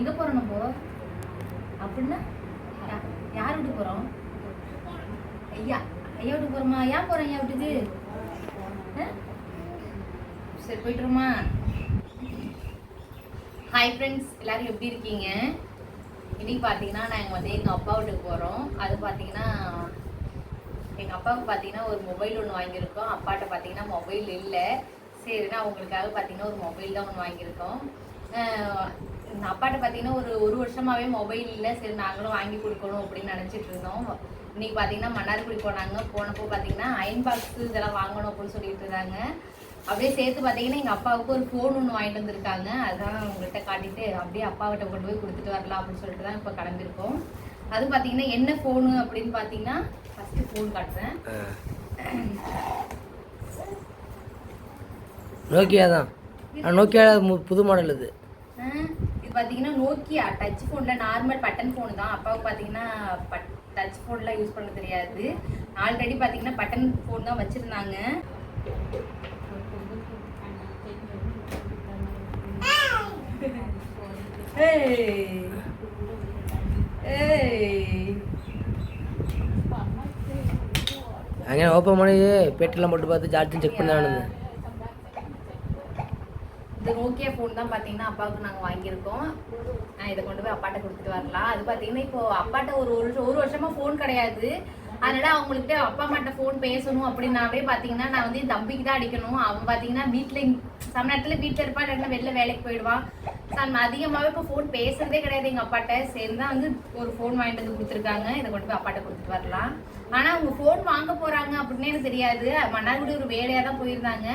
எங்க போறோம் நம்ம? அப்படின்னா யார் வீட்டுக்கு போறோம்? ஐயா ஐயா வீட்டுக்கு போறோமா? ஏன் போறோம் ஐயா வீட்டுக்கு? சரி போயிட்டுருமா ஹாய் ஃப்ரெண்ட்ஸ் எல்லாரும் எப்படி இருக்கீங்க? இன்னைக்கு பார்த்தீங்கன்னா நாங்கள் வந்து எங்கள் அப்பா வீட்டுக்கு போகிறோம் அது பார்த்தீங்கன்னா எங்கள் அப்பாவுக்கு பார்த்தீங்கன்னா ஒரு மொபைல் ஒன்று வாங்கியிருக்கோம். அப்பாட்ட பார்த்தீங்கன்னா மொபைல் இல்லை. சரின்னா அவங்களுக்காக பார்த்தீங்கன்னா ஒரு மொபைல் தான் ஒன்று வாங்கியிருக்கோம். ஆஹ் எங்க அப்பாட்ட பார்த்தீங்கன்னா ஒரு ஒரு வருஷமாவே மொபைல் இல்லை சரி நாங்களும் வாங்கி கொடுக்கணும் அப்படின்னு நினச்சிட்டு இருந்தோம். இன்னைக்கு பார்த்தீங்கன்னா மன்னார்குடி போனாங்க. போனப்போ பார்த்தீங்கன்னா அயன் பாக்ஸ் இதெல்லாம் வாங்கணும் அப்படின்னு சொல்லிட்டு இருந்தாங்க. அப்படியே சேர்த்து பார்த்தீங்கன்னா எங்கள் அப்பாவுக்கு ஒரு ஃபோன் ஒன்று வாங்கிட்டு வந்திருக்காங்க. அதான் உங்கள்கிட்ட காட்டிட்டு அப்படியே அப்பாவிட்ட கொண்டு போய் கொடுத்துட்டு வரலாம் அப்படின்னு சொல்லிட்டு தான் இப்போ கிளம்பியிருக்கோம். அது பார்த்தீங்கன்னா என்ன ஃபோனு அப்படின்னு பார்த்தீங்கன்னா ஃபஸ்ட்டு ஃபோன் காட்டுறேன். நோக்கியா தான் நோக்கியா புது மாடல் இது. இது பார்த்தீங்கன்னா நோக்கியா? டச் ஃபோனில் நார்மல் பட்டன் ஃபோன் தான். அப்பாவுக்கு பார்த்தீங்கன்னா பட் டச் ஃபோன்லாம் யூஸ் பண்ண தெரியாது. ஆல்ரெடி பார்த்தீங்கன்னா பட்டன் ஃபோன் தான் வச்சுருந்தாங்க. அங்கே ஓப்பன் பண்ணி பேட்டெல்லாம் போட்டு பார்த்து சார்ஜும் செக் பண்ணி இது நோக்கியா ஃபோன் தான் பார்த்தீங்கன்னா அப்பாவுக்கு நாங்கள் வாங்கியிருக்கோம். நான் இதை கொண்டு போய் அப்பாட்ட கொடுத்துட்டு வரலாம். அது பார்த்தீங்கன்னா இப்போ அப்பாட்ட ஒரு ஒரு ஒரு வருஷமா ஃபோன் கிடையாது. அதனால அவங்கள்ட்ட அப்பா அம்மாட்ட ஃபோன் பேசணும் அப்படின்னாவே பார்த்தீங்கன்னா நான் வந்து என் தம்பிக்கு தான் அடிக்கணும். அவன் பார்த்தீங்கன்னா வீட்டில் சம நேரத்தில் வீட்டில் இருப்பா இல்லைன்னா வெளில வேலைக்கு போயிடுவான். நான் அதிகமாகவே இப்போ ஃபோன் பேசுறதே கிடையாது. எங்கள் அப்பாட்ட சரி தான் வந்து ஒரு ஃபோன் வாங்கிட்டு வந்து கொடுத்துருக்காங்க. இதை கொண்டு போய் அப்பாட்ட கொடுத்துட்டு வரலாம். ஆனால் அவங்க ஃபோன் வாங்க போகிறாங்க அப்படின்னு எனக்கு தெரியாது. மன்னார்குடி ஒரு வேலையாக தான் போயிருந்தாங்க.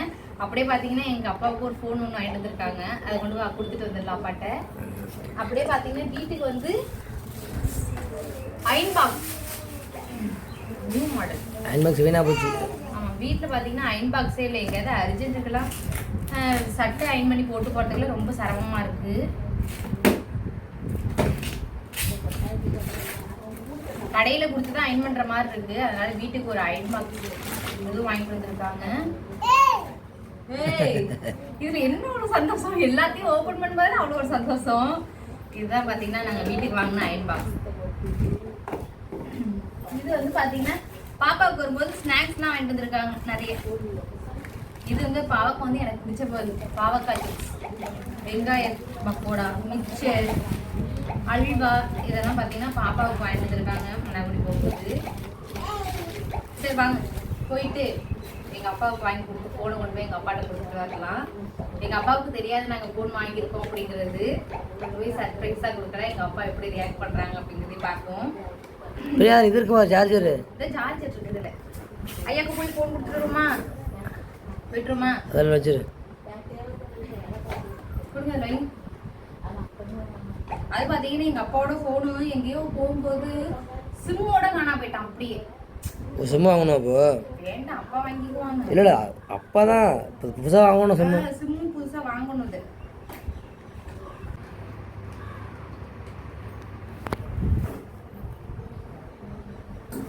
அப்படியே பார்த்தீங்கன்னா எங்கள் அப்பாவுக்கு ஒரு ஃபோன் ஒன்று வாங்கிட்டு வந்திருக்காங்க. அதை கொண்டு போய் கொடுத்துட்டு வந்துடலாம் அப்பாட்ட. அப்படியே பார்த்தீங்கன்னா வீட்டுக்கு வந்து iron box new model iron box வீணாக போச்சு. ஆமாம் வீட்டில் பார்த்தீங்கன்னா அயன் பாக்ஸே இல்லை எங்கேயாவது அர்ஜென்ட்டுக்கெல்லாம் சட்டை அயன் பண்ணி போட்டு போகிறதுக்குலாம் ரொம்ப சிரமமாக இருக்குது கடையில் கொடுத்து தான் அயன் பண்ணுற மாதிரி இருக்குது அதனால வீட்டுக்கு ஒரு அயன் பாக்ஸ் இதுவும் வாங்கிட்டு வந்திருக்காங்க. இதுல என்ன ஒரு சந்தோஷம்? எல்லாத்தையும் ஓபன் பண்ணும்போது அவ்வளோ ஒரு சந்தோஷம். இதுதான் பாத்தீங்கன்னா நாங்க வீட்டுக்கு வாங்கின அயன் பாக்ஸ் இது வந்து பாத்தீங்கன்னா பாப்பாவுக்கு வரும்போது ஸ்நாக்ஸ்லாம் வாங்கிட்டு வந்திருக்காங்க நிறைய. இது வந்து பாவக்காய் வந்து எனக்கு பிடிச்ச போகுது பாவக்காய் வெங்காயம் வெங்காய பக்கோடா மிக்சர் அல்வா இதெல்லாம் பார்த்தீங்கன்னா பாப்பாவுக்கு வாங்கிட்டு வந்திருக்காங்க மன்னாகுடி போகும்போது. சரி வாங்க. போயிட்டு எங்கள் அப்பாவுக்கு வாங்கி கொடுத்து ஃபோனை கொண்டு போய் எங்கள் அப்பாட்ட கொடுத்துட்டு வரலாம். எங்கள் அப்பாவுக்கு தெரியாது நாங்கள் ஃபோன் வாங்கியிருக்கோம் அப்படிங்கிறது. போய் சர்ப்ரைஸாக கொடுக்குறேன். எங்கள் அப்பா எப்படி ரியாக்ட் பண்ணுறாங்க அப்படிங்கிறதையும் பார்ப்போம். பிரியா இது இருக்குமா? சார்ஜரு அதில் வச்சிரு. அது பார்த்தீங்கன்னா எங்கள் அப்பாவோட ஃபோனு எங்கேயோ போகும்போது சிம்மோட காணா போயிட்டான் அப்படியே. சிம்மு வாங்கணும் அப்போ வேண்டாம் அப்பா வாங்கிக்குவாங்க. இல்லை இல்லை அப்பா தான் புதுசாக வாங்கணும் சிம்மு சிம்மு புதுசா வாங்கணும்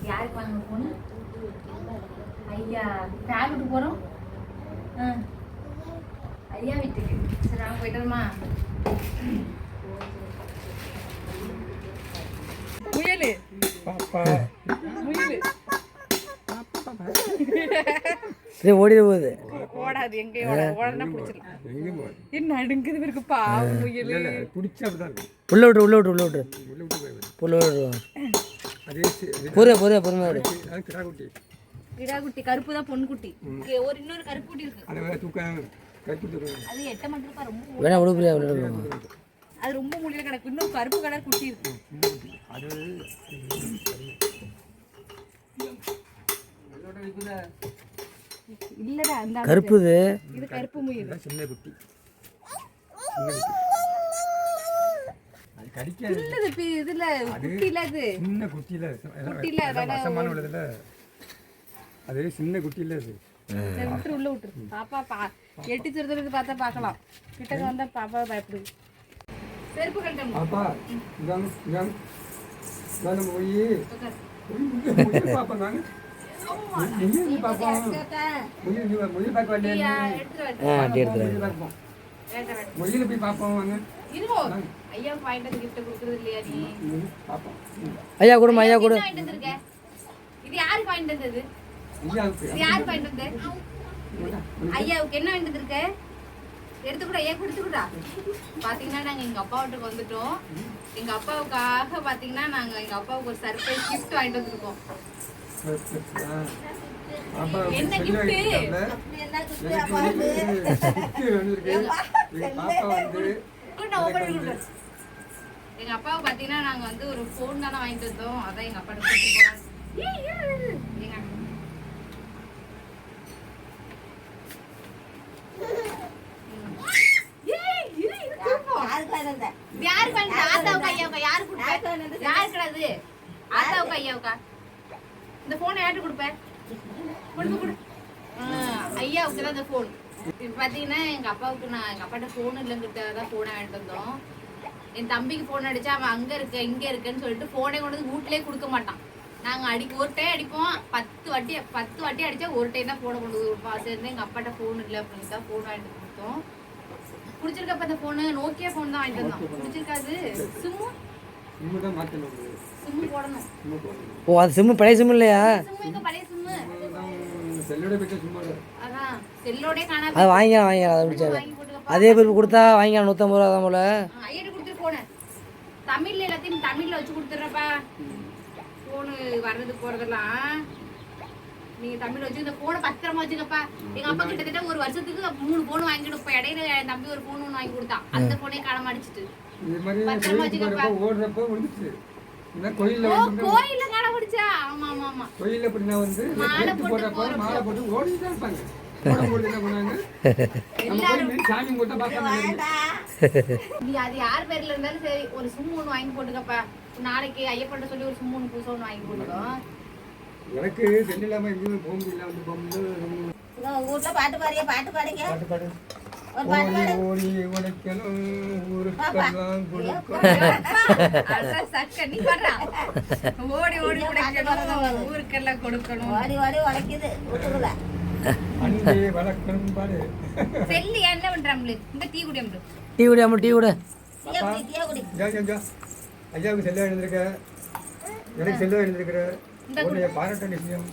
யாருக்கு வாங்க போன ஐயா யார் போறோம். ஆ. ஐயா வீட்டுக்கு. சரி நாங்க போயிட்டோமா முயலு. முயலு. சரி ஓடிட போகுது. ஓடாது எங்கே ஓடாது. ஓடனா பிடிச்சிடலாம். என்ன அடுங்குது இருக்கு பாவம் முயலு. உள்ள விட்டு உள்ள விட்டு உள்ள விட்டு உள்ள விட்டு பொறுமையா பொறுமையா பொறுமையா விடு கிடாக்குட்டி கருப்பு தான் பொன் குட்டி இங்க ஒரு இன்னொரு கருப்பு குட்டி இருக்கு. அது எட்ட மட்டும் ரொம்ப வேணா. அது ரொம்ப முடியல கிடக்கு. இன்னும் கருப்பு கலர் குட்டி இருக்கு. இல்லடா அந்த கருப்பு இது இது கருப்பு முயல். இல்லது பி- இதுல குட்டில அது சின்ன குட்டியில அதோட வசமான உள்ளதுல. அது சின்ன குட்டியில அது சரி, விட்டுரு உள்ள விட்டுரு. பாப்பா பா எட்டி திருத்துறது பார்த்தா பார்க்கலாம். கிட்டக்க வந்தா பாப்பா பயப்படுது. செருப்பு கட்டம் பாப்பா இதாங்க இதாங்க இதாங்க போய். பாப்பா நாங்க. மொழியில் போய் பார்ப்போம் வாங்க. ஐயா வாங்கிட்டு வந்து gift கொடுக்கறது இல்லையா நீ? ம், பார்ப்போம் ம். ஐயா கொடுமா ஐயா கொடு இது யாருக்கு வாங்கிட்டு வந்தது? இது யாருக்கு வாங்கிட்டு வந்த? இவன்டா, ஐயாவுக்கு என்ன வாங்கிட்டு வந்திருக்க? எடுத்துக்கூட ஐயா கொடுத்துக்கூடா பாத்தீங்கன்னா நாங்க எங்க அப்பா வீட்டுக்கு வந்துட்டோம். எங்க அப்பாவுக்காக பாத்தீங்கன்னா நாங்க எங்க அப்பாவுக்கு ஒரு சர்ப்ரைஸ் gift வாங்கிட்டு வந்திருக்கோம். என்ன செல்லு எங்க வந்து அப்பாவுக்கு பாத்தீங்கன்னா நாங்க வந்து ஒரு போன் தானே வாங்கிட்டு வந்தோம் அதான் எங்க அப்பா யாருக்கு? ஆத்தாவுக்கா, ஐயாவுக்கா? யாருக்கு? யாருக்குடா இது? ஆத்தாவுக்கா, ஐயாவுக்கா? இந்த போனை யார்கிட்ட கொடுப்ப? கொடுப்பு, கொடு. ஆ, ஐயாவுக்கு தான் இந்த போன் இப்ப பாத்தீங்கன்னா எங்க அப்பாவுக்கு நான் எங்க அப்பாட்ட போன் இல்லைங்கிட்ட தான் போனை வாங்கிட்டு வந்தோம் என் தம்பிக்கு போன் அடிச்சா அவன் அங்க இருக்க இங்க இருக்கேன்னு சொல்லிட்டு போனே கொண்டு வந்து வீட்லயே கொடுக்க மாட்டான். நாங்க அடிக்க ஒரு டைம் அடிப்போம். பத்து வாட்டி பத்து வாட்டி அடிச்சா ஒரு டைம் தான் போனை கொண்டு வந்து கொடுப்போம் சரி எங்க அப்பாட்ட போன் இல்லை அப்படின்னு தான் போன் வாங்கிட்டு கொடுத்தோம். பிடிச்சிருக்கப்ப இந்த போனு நோக்கியா போன் தான் வாங்கிட்டு வந்தோம். பிடிச்சிருக்காது? சிம்மு சிம்மு போடணும். ஓ அது சிம்மு பழைய சிம்மு இல்லையா? சிம்மு எங்க பழைய சிம்மு செல்லோட வாங்கிக்கலாம் வாங்கிக்கலாம் அதை அதே பேர் கொடுத்தா வாங்கிக்கலாம் நூற்றம்பது ரூபா தான் போல. தமிழ்ல எல்லாத்தையும் தமிழ்ல வச்சு கொடுத்துட்றப்பா. போனு வர்றது போறதெல்லாம் நீங்க தமிழ்ல வச்சு இந்த போனை பத்திரமா வச்சுக்கப்பா. எங்க அப்பா கிட்டத்தட்ட ஒரு வருஷத்துக்கு மூணு போன் வாங்கிட்டு இப்ப இடையில என் தம்பி ஒரு போன் ஒன்று வாங்கி கொடுத்தான் அந்த போனே காலம் அடிச்சிட்டு. பத்திரமா வச்சுக்கப்பா. ஓடுறப்ப விழுந்துச்சு கோயிலில் கோயில்ல ஆமா ஆமா ஆமா. கோயிலில் அப்படின்னா வந்து மாலை போட்டு போடுறப்ப போறப்போ. மாலை போட்டு ஓடிட்டு இருப்பாங்க. சாமி கும்பிட்டா பார்ப்பாங்க நீ அது யார் பேர்ல இருந்தாலும் சரி ஒரு சும்மு ஒன்று வாங்கி போட்டுக்கப்பா. நாளைக்கு ஐயப்பன்ட்ட சொல்லி ஒரு சும்மு ஒன்று புதுசாக ஒன்று வாங்கி போட்டுக்கோ. எனக்கு செல்லு இல்லாமல் எங்கேயும் போக முடியல. வந்து போகும்போது உங்க வீட்ல பாட்டு பாடிய பாட்டு பாடுங்க. பாட்டு பாடு. ஓடி ஓடி உடைக்கணும் ஊருக்கெல்லாம் கொடுக்கணும். ஓடி ஓடி உடைக்குது. வீட்டுக்குள்ள அன்பே வளர்க்கணும் பாரு செல்லு என்ன பண்றாங்களே இந்த டீ குடி அம்பு டீ குடி அம்மா டீ குடு. ஐயாவுக்கு செல்ல எழுந்திருக்க. எனக்கு செல்ல எழுந்திருக்கிற. பாராட்ட விஷயம்